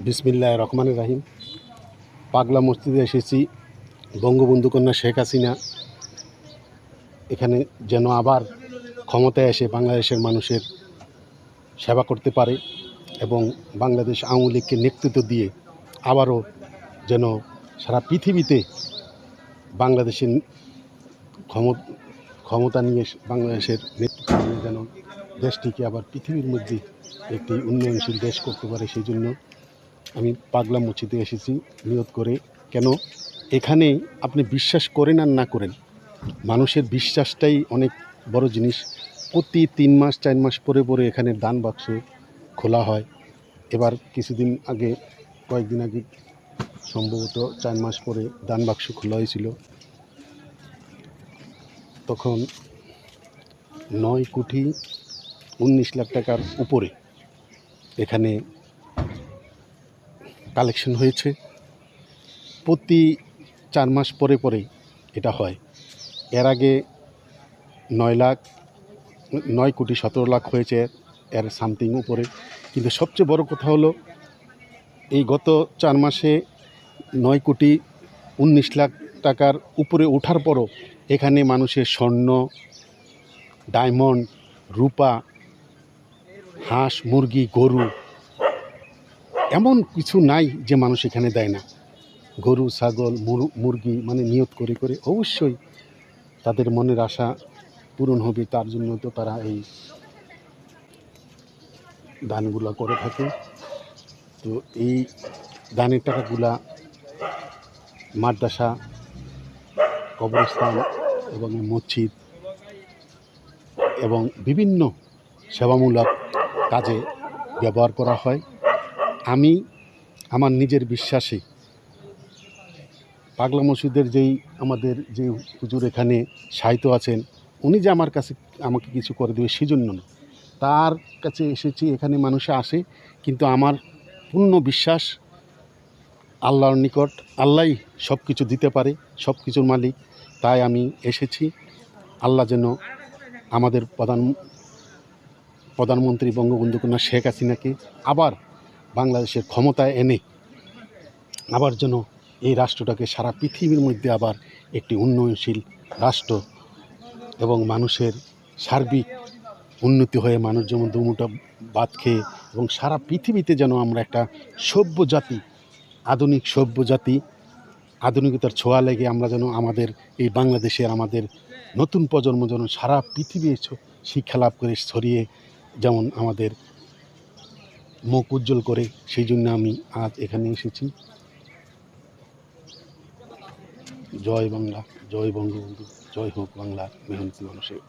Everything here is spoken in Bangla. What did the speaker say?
বিসমিল্লাহ রহমানের রাহিম। পাগলা মসজিদে এসেছি, বঙ্গবন্ধু কন্যা শেখ হাসিনা। এখানে যেন আবার ক্ষমতায় এসে বাংলাদেশের মানুষের সেবা করতে পারে এবং বাংলাদেশ আওয়ামী লীগকে নেতৃত্ব দিয়ে আবারও যেন সারা পৃথিবীতে বাংলাদেশের ক্ষম- ক্ষমতা নিয়ে বাংলাদেশের নেতৃত্ব নিয়ে যেন দেশটিকে আবার পৃথিবীর মধ্যে একটি উন্নয়নশীল দেশ করতে পারে, সেই জন্য আমি পাগলা মসজিদে এসেছি নিয়ত করে। কেন? এখানে আপনি বিশ্বাস করেন আর না করেন। মানুষের বিশ্বাসটাই অনেক বড় জিনিস। প্রতি তিন মাস, চার মাস পরে পরে এখানে দান বাক্স খোলা হয়। এবার কিছুদিন আগে, কয়েকদিন আগে সম্ভবত চার মাস পরে দান বাক্স খোলা হয়েছিল। তখন নয় কোটি উনিশ লাখ টাকার উপরে এখানে কালেকশন হয়েছে। প্রতি চার মাস পরে পরে এটা হয়। এর আগে নয় লাখ, নয় কোটি সতেরো লাখ হয়েছে এর সামথিং উপরে। কিন্তু সবচেয়ে বড় কথা হলো, এই গত চার মাসে নয় কোটি উনিশ লাখ টাকার উপরে ওঠার পরও এখানে মানুষের স্বর্ণ, ডায়মন্ড, রূপা, হাঁস, মুরগি, গরু এমন কিছু নাই যে মানুষ এখানে দেয় না। গরু, ছাগল, মুর- মুরগি মানে নিয়ত করে করে অবশ্যই তাদের মনের আশা পূরণ হবে, তার জন্য তো তারা এই দানগুলা করে থাকে। তো এই দানের টাকাগুলা মাদ্রাসা, কবরস্থান এবং মসজিদ এবং বিভিন্ন সেবামূলক কাজে ব্যবহার করা হয়। আমি, আমার নিজের বিশ্বাসে পাগলা মসজিদের যেই আমাদের যে হুজুর এখানে সাহিত্য আছেন, উনি যে আমার কাছে আমাকে কিছু করে দেবে সেজন্য না। তার কাছে এসেছি, এখানে মানুষে আসে, কিন্তু আমার পূর্ণ বিশ্বাস আল্লাহর নিকট, আল্লাহই সব কিছু দিতে পারে সব কিছুর মালিক। তাই আমি এসেছি, আল্লাহ যেন আমাদের প্রধান, প্রধানমন্ত্রী বঙ্গবন্ধু কন্যা শেখ হাসিনাকে আবার বাংলাদেশের ক্ষমতায় এনে আবার যেন এই রাষ্ট্রটাকে সারা পৃথিবীর মধ্যে আবার একটি উন্নয়নশীল রাষ্ট্র এবং মানুষের সার্বিক উন্নতি হয়ে মানুষ যেমন দুমুটা ভাত খেয়ে এবং সারা পৃথিবীতে যেন আমরা একটা সভ্য জাতি, আধুনিক সভ্য জাতি, আধুনিকতার ছোঁয়া লেগে আমরা যেন আমাদের এই বাংলাদেশের আমাদের নতুন প্রজন্ম যেন সারা পৃথিবী শিক্ষা লাভ করে ছড়িয়ে যেমন আমাদের মুখ উজ্জ্বল করে, সেই জন্য আমি আজ এখানে এসেছি। জয় বাংলা, জয় বঙ্গবন্ধু, জয় হোক বাংলার মেহনতি মানুষের।